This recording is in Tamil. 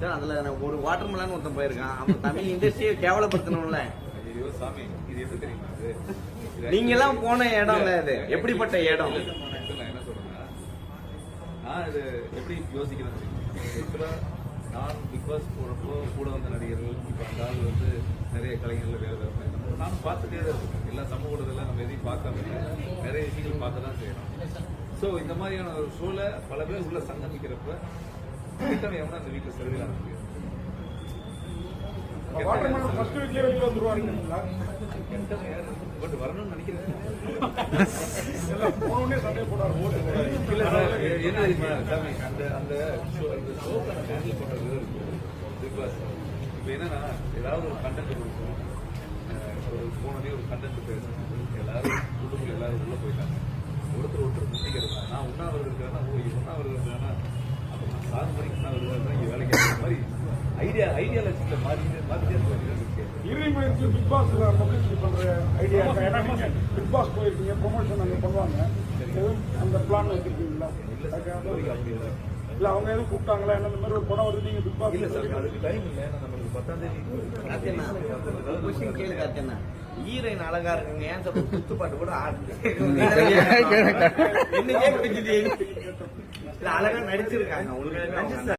சார் அதுல ஒரு வாட்டர் மெலன் ஒருத்தன் போயிருக்கான். அவன் தமிழ் இண்டஸ்ட்ரியை கேவலப்படுத்தணும்ல. சாமி இது எப்படி தெரியுமா நீங்க எல்லாம் போன இடம்ல இது. எப்படிப்பட்ட இடம்? என்ன சொல்றேன்னா நான் இது எப்படி யோசிக்கிறேன் நான் பிக் பாஸ் போறப்போ கூட வந்த நடிகர்கள் இப்போ அந்த ஆள் வந்து நிறைய கலைஞர்கள் வேற வேற நானும் பார்த்துட்டே தான் இருக்கேன். எல்லா சமூக ஊடகத்துல நம்ம எதையும் பார்க்காம. நிறைய விஷயங்கள் பார்க்க தான் செய்யணும் ஸோ இந்த மாதிரியான ஒரு ஷோல பல பேர் உள்ள சங்கமிக்கிறப்ப கிட்டவன் எவனா அந்த வீட்டில் பட் வரணும்னு நினைக்கிறேன் இல்ல சார் என்ன அந்த அந்த ஷோ அந்த ஷோக்கான ஹேண்டில் பண்ற விதம் இருக்கு பிக் பாஸ் இப்போ என்னன்னா ஏதாவது ஒரு கண்டென்ட் கொடுக்கும் ஒரு போனதே ஒரு கண்டென்ட் பேசணும் எல்லாரும் ஐடியா ஐடியாலஜியில் மாறிட்டு மாற்றிட்டே இருக்க. இருக்கு இறுதி முயற்சி பிக் பாஸ்ல பப்ளிசிட்டி பண்ற ஐடியா பிக் பாஸ் போயிருக்கீங்க ப்ரொமோஷன் அங்க பண்ணுவாங்க. எதுவும் அந்த பிளான் வச்சிருக்கீங்களா? இல்ல சார் அவங்க எதுவும் கூப்பிட்டாங்களா? என்ன இந்த மாதிரி ஒரு படம் வருது நீங்க பிக் பாஸ் இல்ல சார் அதுக்கு டைம் இல்லை. நம்மளுக்கு பத்தாம் தேதி கேளு கார்த்தியண்ணா. ஹீரோயின் அழகா இருக்குங்க. ஏன் சொல்ற குத்து பாட்டு கூட ஆடுது பிடிக்குது இல்ல, அழகா நடிச்சிருக்காங்க. உங்களுக்கு